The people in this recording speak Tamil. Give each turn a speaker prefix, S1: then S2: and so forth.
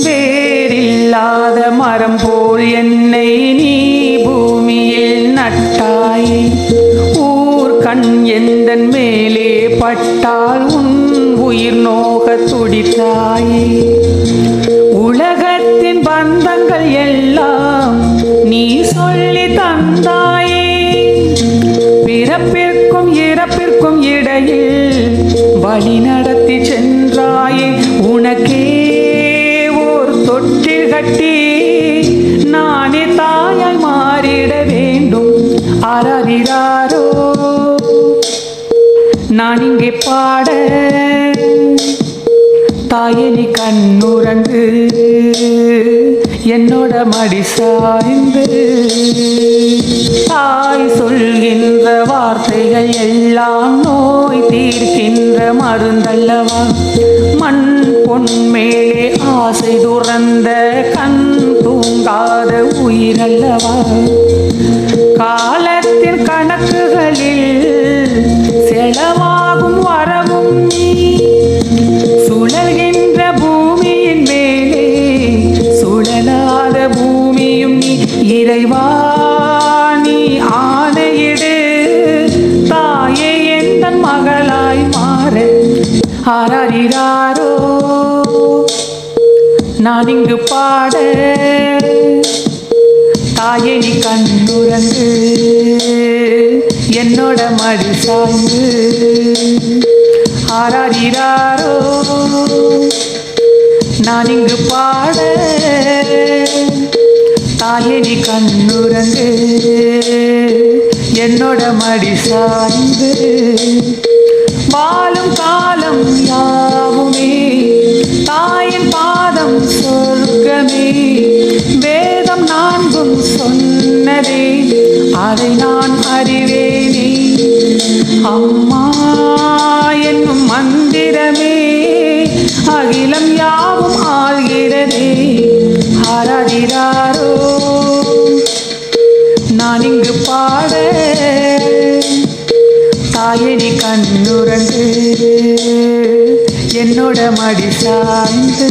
S1: வேறில்லாத மரம் போல் என்னை நீ பூமியில் நட்டாய். ஊர் கண் எந்தன் மேலே பட்டால் உன் உயிர் நோக துடித்தாய். உலகத்தின் பந்தங்கள் எல்லாம் நீ சொல்லி தந்தாயே. பிறப்பிற்கும் இறப்பிற்கும் இடையில் வழி ஆராதிராரோ நான் இங்கே பாட தாயினி நீ கண்ணுறங்கு என்னோட மடி சாய்ந்து. தாய் சொல்கின்ற வார்த்தைகள் எல்லாம் நோய் தீர்க்கின்ற மருந்தல்லவா? மண் பொன் மேலே ஆசை துறந்த கண் தூங்காத உயிரல்லவா? கா கணக்குகளில் செலவாகும் வரவும் நீ. சுழல்கின்ற பூமியின் மேலே சுழலாத பூமியும் நீ. இறைவா நீ ஆணையிடு. தாயே எந்த மகளாய் மாற. ஆராரிராரோ நான் இங்கு பாட. தாயே நீ கண்ணுறங்கு. என்னோட மடி சாய்ந்து ஆராடிறாரோ நான் இங்கு பாட தாயினி கண்ணுரங்கு என்னோட மடி சாய்ந்து வாழும் காலம் யாவுமே தாயின் பாதம் சொர்க்கமே வேதம் நான்கும் சொன்னதே அதை நான் அறிவேனே. அம்மா என்னும் மந்திரமே அகிலம் யாவும் ஆள்கிறதே. ஆராதிராரோ நான் இங்கு பாட தாயினி கண்ணுரண்டு என்னோட மடி சார்ந்து.